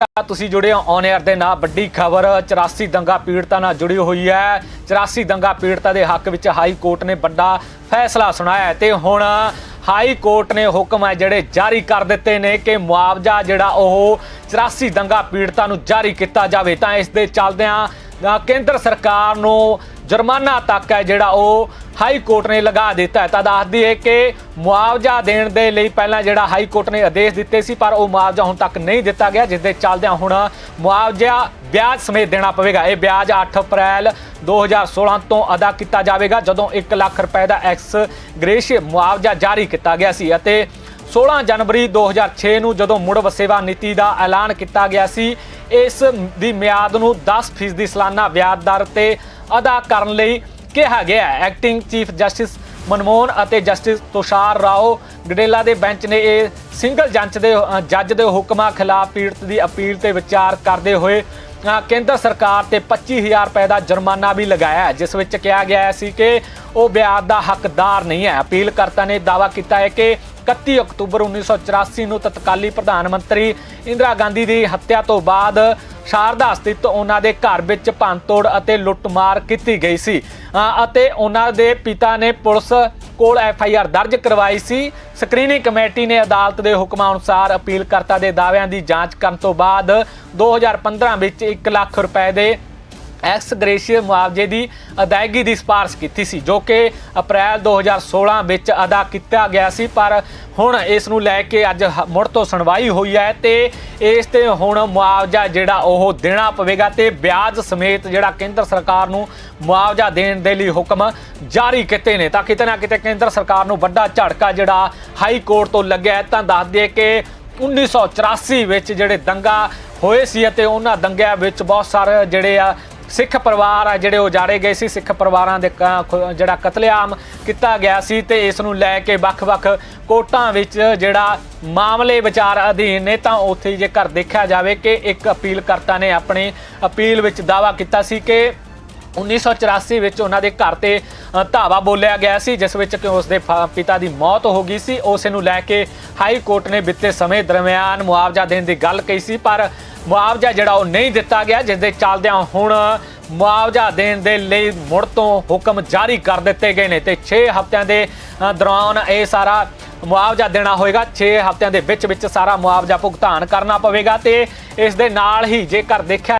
ਤੁਸੀਂ ਜੁੜੇ ਹੋ ਔਨ 에ਅਰ ਦੇ ਨਾਲ। ਵੱਡੀ ਖਬਰ 84 ਦੰਗਾ ਪੀੜਤਾਂ ਨਾਲ ਜੁੜੀ ਹੋਈ ਹੈ। 84 ਦੰਗਾ ਪੀੜਤਾਂ ਦੇ ਹੱਕ ਵਿੱਚ ਹਾਈ ਕੋਰਟ ਨੇ ਵੱਡਾ ਫੈਸਲਾ ਸੁਣਾਇਆ ਹੈ ਤੇ ਹੁਣ ਹਾਈ ਕੋਰਟ ਨੇ ਹੁਕਮ ਹੈ ਜਿਹੜੇ ਜਾਰੀ ਕਰ ਦਿੱਤੇ ਨੇ ਕਿ ਮੁਆਵਜ਼ਾ ਜਿਹੜਾ ਉਹ 84 ਦੰਗਾ ਪੀੜਤਾਂ ਨੂੰ ਜਾਰੀ ਕੀਤਾ ਜਾਵੇ। ਤਾਂ ਇਸ ਦੇ ਚੱਲਦਿਆਂ ਕੇਂਦਰ ਸਰਕਾਰ ਨੂੰ ਜੁਰਮਾਨਾ ਤੱਕ ਹੈ ਜਿਹੜਾ ਉਹ ਹਾਈ ਕੋਰਟ ਨੇ ਲਗਾ ਦਿੱਤਾ ਹੈ। ਤਾਂ ਦੱਸਦੀ ਹੈ ਕਿ ਮੁਆਵਜ਼ਾ ਦੇਣ ਦੇ ਲਈ ਪਹਿਲਾਂ ਜਿਹੜਾ ਹਾਈ ਕੋਰਟ ਨੇ ਆਦੇਸ਼ ਦਿੱਤੇ ਸੀ, ਪਰ ਉਹ ਮੁਆਵਜ਼ਾ ਹੁਣ ਤੱਕ ਨਹੀਂ ਦਿੱਤਾ ਗਿਆ, ਜਿਸ ਦੇ ਚੱਲਦਿਆਂ ਹੁਣ ਮੁਆਵਜ਼ਾ ਵਿਆਜ ਸਮੇਤ ਦੇਣਾ ਪਵੇਗਾ। ਇਹ ਵਿਆਜ 8 ਅਪ੍ਰੈਲ 2016 ਤੋਂ ਅਦਾ ਕੀਤਾ ਜਾਵੇਗਾ, ਜਦੋਂ 1 ਲੱਖ ਰੁਪਏ ਦਾ ਐਕਸ ਗ੍ਰੇਸ਼ ਮੁਆਵਜ਼ਾ ਜਾਰੀ ਕੀਤਾ ਗਿਆ ਸੀ ਅਤੇ 16 ਜਨਵਰੀ 2006 ਨੂੰ ਜਦੋਂ ਮੁੜ ਵਸੇਵਾ ਨੀਤੀ ਦਾ ਐਲਾਨ ਕੀਤਾ ਗਿਆ ਸੀ, ਇਸ ਦੀ ਮਿਆਦ ਨੂੰ 10% ਸਾਲਾਨਾ ਵਿਆਜ ਦਰ ਤੇ ਅਦਾ ਕਰਨ ਲਈ ਕਿਹਾ ਗਿਆ ਹੈ। ਐਕਟਿੰਗ ਚੀਫ ਜਸਟਿਸ ਮਨਮੋਹਨ ਅਤੇ ਜਸਟਿਸ ਤੁਸ਼ਾਰ ਰਾਓ ਗਡੇਲਾ ਦੇ ਬੈਂਚ ਨੇ ਇਹ ਸਿੰਗਲ ਜੰਚ ਦੇ ਜੱਜ ਦੇ ਹੁਕਮਾਂ ਖਿਲਾਫ ਪੀੜਤ ਦੀ ਅਪੀਲ ਤੇ ਵਿਚਾਰ ਕਰਦੇ ਹੋਏ ਕੇਂਦਰ ਸਰਕਾਰ ਤੇ 25000 ਰੁਪਏ ਦਾ ਜੁਰਮਾਨਾ ਵੀ ਲਗਾਇਆ ਜਿਸ ਵਿੱਚ ਕਿਹਾ ਗਿਆ ਸੀ ਕਿ ਉਹ ਵਿਆਜ ਦਾ ਹੱਕਦਾਰ ਨਹੀਂ ਹੈ। ਅਪੀਲਕਰਤਾ ਨੇ ਦਾਅਵਾ ਕੀਤਾ ਹੈ ਕਿ 31 ਅਕਤੂਬਰ 1984 ਨੂੰ ਤਤਕਾਲੀ ਪ੍ਰਧਾਨ ਮੰਤਰੀ ਇੰਦਰਾ ਗਾਂਧੀ ਦੀ ਹੱਤਿਆ ਤੋਂ ਬਾਅਦ ਸ਼ਾਰਦਾ ਸਥਿਤ ਉਹਨਾਂ ਦੇ ਘਰ ਵਿੱਚ ਭੰਨਤੋੜ ਅਤੇ ਲੁੱਟਮਾਰ ਕੀਤੀ ਗਈ ਸੀ। ਅਤੇ ਉਹਨਾਂ ਦੇ ਪਿਤਾ ਨੇ ਪੁਲਿਸ ਕੋਲ ਐਫ ਆਈ ਆਰ ਦਰਜ ਕਰਵਾਈ ਸੀ। ਸਕਰੀਨਿੰਗ ਕਮੇਟੀ ਨੇ ਅਦਾਲਤ ਦੇ ਹੁਕਮਾਂ ਅਨੁਸਾਰ ਅਪੀਲਕਰਤਾ ਦੇ ਦਾਅਵਿਆਂ ਦੀ ਜਾਂਚ ਕਰਨ ਤੋਂ ਬਾਅਦ 2015 ਵਿੱਚ 1 ਲੱਖ ਰੁਪਏ ਦੇ ਐਕਸ ਗ੍ਰੇਸ਼ੀਅਲ ਮੁਆਵਜ਼ੇ ਦੀ ਅਦਾਇਗੀ ਦੀ ਸਿਫਾਰਿਸ਼ ਕੀਤੀ ਸੀ, ਜੋ ਕਿ ਅਪ੍ਰੈਲ 2016 ਵਿੱਚ ਅਦਾ ਕੀਤਾ ਗਿਆ ਸੀ। ਪਰ ਹੁਣ ਇਸ ਨੂੰ ਲੈ ਕੇ ਅੱਜ ਹ- ਮੁੜ ਤੋਂ ਸੁਣਵਾਈ ਹੋਈ ਹੈ ਤੇ ਇਸ ਤੇ ਹੁਣ ਮੁਆਵਜ਼ਾ ਜਿਹੜਾ ਉਹ ਦੇਣਾ ਪਵੇਗਾ ਤੇ ਵਿਆਜ ਸਮੇਤ ਜਿਹੜਾ ਕੇਂਦਰ ਸਰਕਾਰ ਨੂੰ ਮੁਆਵਜ਼ਾ ਦੇਣ ਦੇ ਲਈ ਹੁਕਮ ਜਾਰੀ ਕੀਤੇ ਨੇ। ਤਾਂ ਕਿਤੇ ਨਾ ਕਿਤੇ ਕੇਂਦਰ ਸਰਕਾਰ ਨੂੰ ਵੱਡਾ ਝਟਕਾ ਜਿਹੜਾ ਹਾਈ ਕੋਰਟ ਤੋਂ ਲੱਗਿਆ ਹੈ। ਤਾਂ ਦੱਸ ਦਈਏ ਕਿ 1984 ਵਿੱਚ ਜਿਹੜੇ ਦੰਗਾ ਹੋਏ ਸੀ ਅਤੇ ਉਹਨਾਂ ਦੰਗਿਆਂ ਵਿੱਚ ਬਹੁਤ ਸਾਰੇ ਜਿਹੜੇ ਆ ਸਿੱਖ ਪਰਿਵਾਰ ਆ ਜਿਹੜੇ ਉਜਾੜੇ ਗਏ ਸੀ, ਸਿੱਖ ਪਰਿਵਾਰਾਂ ਦੇ ਕ- ਜਿਹੜਾ ਕਤਲੇਆਮ ਕੀਤਾ ਗਿਆ ਸੀ ਤੇ ਇਸ ਨੂੰ ਲੈ ਕੇ ਵੱਖ-ਵੱਖ ਕੋਰਟਾਂ ਵਿੱਚ ਜਿਹੜਾ ਮਾਮਲੇ ਵਿਚਾਰ ਅਧੀਨ ਨੇ, ਤਾਂ ਉੱਥੇ ਜੇਕਰ ਦੇਖਿਆ ਜਾਵੇ ਕਿ ਇੱਕ ਅਪੀਲਕਰਤਾ ਨੇ ਆਪਣੀ ਅਪੀਲ ਵਿੱਚ ਦਾਅਵਾ ਕੀਤਾ ਸੀ ਕਿ 1984 ਵਿੱਚ ਉਹਨਾਂ ਦੇ ਘਰ ਤੇ ਧਾਵਾ ਬੋਲਿਆ ਗਿਆ ਸੀ, ਜਿਸ ਵਿੱਚ ਕਿ ਉਸ ਦੇ ਫਾ- ਪਿਤਾ ਦੀ ਮੌਤ ਹੋ ਗਈ ਸੀ। ਉਸ ਨੂੰ ਲੈ ਕੇ ਹਾਈ ਕੋਰਟ ਨੇ ਬਿੱਤੇ ਸਮੇਂ ਦਰਮਿਆਨ ਮੁਆਵਜ਼ਾ ਦੇਣ ਦੀ ਗੱਲ ਕਹੀ ਸੀ, ਪਰ ਮੁਆਵਜ਼ਾ ਜਿਹੜਾ ਉਹ ਨਹੀਂ ਦਿੱਤਾ ਗਿਆ, ਜਿਸ ਦੇ ਚੱਲਦਿਆਂ ਹੁਣ ਮੁਆਵਜ਼ਾ ਦੇਣ ਦੇ ਲਈ ਮੁੜ ਤੋਂ ਹੁਕਮ ਜਾਰੀ ਕਰ ਦਿੱਤੇ ਗਏ ਨੇ। ਤੇ 6 ਹਫ਼ਤਿਆਂ ਦੇ ਦੌਰਾਨ ਇਹ ਸਾਰਾ ਮੁਆਵਜ਼ਾ ਦੇਣਾ ਹੋਏਗਾ। 6 ਹਫ਼ਤਿਆਂ ਦੇ ਵਿੱਚ ਵਿੱਚ ਸਾਰਾ ਮੁਆਵਜ਼ਾ ਭੁਗਤਾਨ ਕਰਨਾ ਪਵੇਗਾ ਤੇ ਇਸ ਦੇ ਨਾਲ ਹੀ ਜੇਕਰ ਦੇਖਿਆ